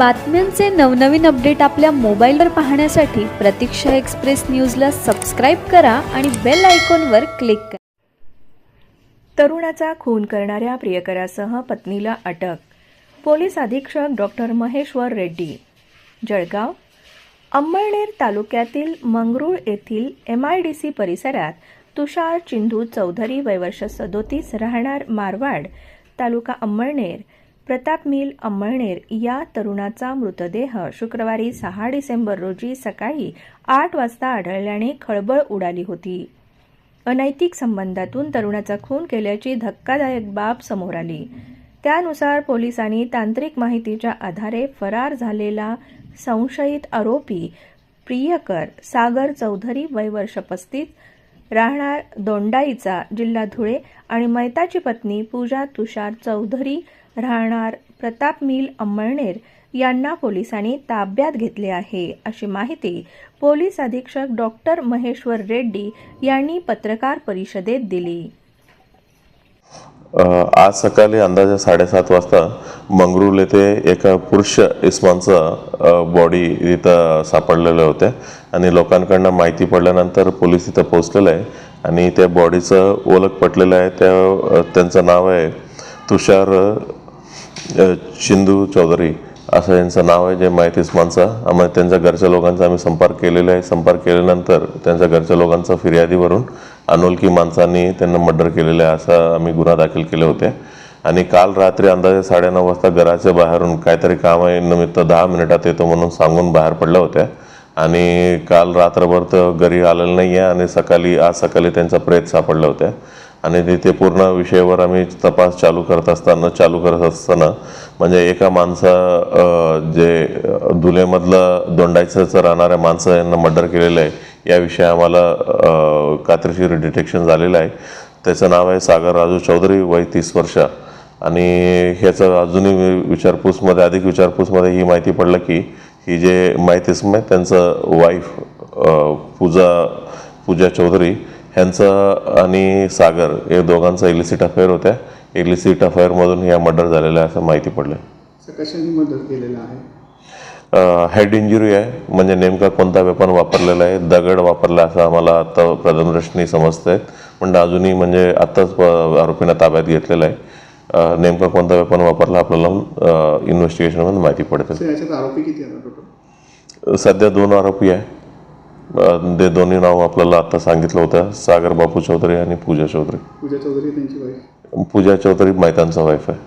बातम्यांचे नवनवीन अपडेट आपल्या मोबाईलवर पाहण्यासाठी प्रतीक्षा एक्सप्रेस न्यूजला सबस्क्राईब करा आणि बेल आयकॉनवर क्लिक करा. तरुणाचा खून करणाऱ्या प्रियकरासह पत्नीला अटक. पोलीस अधीक्षक डॉक्टर महेश्वर रेड्डी. जळगाव अंमळनेर तालुक्यातील मंगरूळ येथील एम आय डी सी परिसरात तुषार चिंधू चौधरी वयवर्ष सदोतीस राहणार मारवाड तालुका अंमळनेर प्रताप मिल अंमळनेर या तरुणाचा मृतदेह शुक्रवारी सहा डिसेंबर रोजी सकाळी आठ वाजता आढळल्याने खळबळ उडाली होती. अनैतिक संबंधातून तरुणाचा खून केल्याची धक्कादायक बाब समोर आली. त्यानुसार पोलिसांनी तांत्रिक माहितीच्या आधारे फरार झालेला संशयित आरोपी प्रियकर सागर चौधरी वय वर्ष पस्तीस राहणार दोंडाईचा जिल्हा धुळे आणि मैताची पत्नी पूजा तुषार चौधरी राहणार प्रताप मिल अंमळनेर यांना पोलिसांनी ताब्यात घेतले आहे. अशी माहिती पोलीस अधीक्षक डॉक्टर महेश्वर रेड्डी यांनी पत्रकार परिषदेत दिली. आज सकाळी अंदाजे साडेसात वाजता मंगरूळ येथे एका पुरुष इस्मानचं बॉडी इथं सापडलेलं होते आणि लोकांकडनं माहिती पडल्यानंतर पोलीस इथं पोहोचलेलं आहे आणि त्या बॉडीचं ओळख पटलेलं आहे. त्या त्यांचं नाव आहे तुषार शिंदू चौधरी असं यांचं नाव आहे जे माहिती इस्मानचं आम्ही त्यांच्या घरच्या लोकांचा आम्ही संपर्क केलेला आहे. संपर्क केल्यानंतर त्यांच्या घरच्या लोकांचा फिर्यादीवरून अनोळखी माणसांनी त्यांना मर्डर केलेलं आहे असं आम्ही गुन्हा दाखल केले होते. आणि काल रात्री अंदाजे साडेनऊ वाजता घराच्या बाहेरून काहीतरी काम आहे निमित्त दहा मिनिटात येतो म्हणून सांगून बाहेर पडल्या होत्या. आणि काल रात्रभर तर घरी आलेलं नाही आहे आणि सकाळी आज सकाळी त्यांचा प्रेत सापडला होत्या. आणि तिथे पूर्ण विषयावर आम्ही तपास चालू करत असताना चालू करत असताना म्हणजे एका माणसा जे धुलेमधलं दोंडायचं राहणाऱ्या माणसं यांना मर्डर केलेलं आहे याविषयी आम्हाला कात्रीशीर डिटेक्शन झालेलं आहे. त्याचं नाव आहे सागर राजू चौधरी वय तीस वर्ष. आणि ह्याचं अजूनही विचारपूसमध्ये अधिक विचारपूसमध्ये ही माहिती पडलं की ही जे माहिती आहे त्यांचं वाईफ पूजा पूजा चौधरी ह्यांचं आणि सागर हे दोघांचा इलिसिट अफेअर होत्या. इलिसिट अफेअरमधून या मर्डर झालेलं आहे असं माहिती पडलं कशाने केलेलं आहे? हेड इंजुरी आहे. म्हणजे नेमका कोणता वेपन वापरलेला आहे? दगड वापरला असं आम्हाला आत्ता प्रथमदर्शनी समजतंय. पण अजूनही म्हणजे आत्ताच आरोपींना ताब्यात घेतलेलं आहे. नेमका कोणता वेपन वापरला आपल्याला इन्व्हेस्टिगेशनमध्ये माहिती पडते आहेत सध्या दोन आरोपी आहे ते दोन्ही नाव आपल्याला आता सांगितलं होतं. सागर बापू चौधरी आणि पूजा चौधरी. पूजा चौधरी त्यांची वाईफ पूजा चौधरी मैतानचा वाईफ आहे.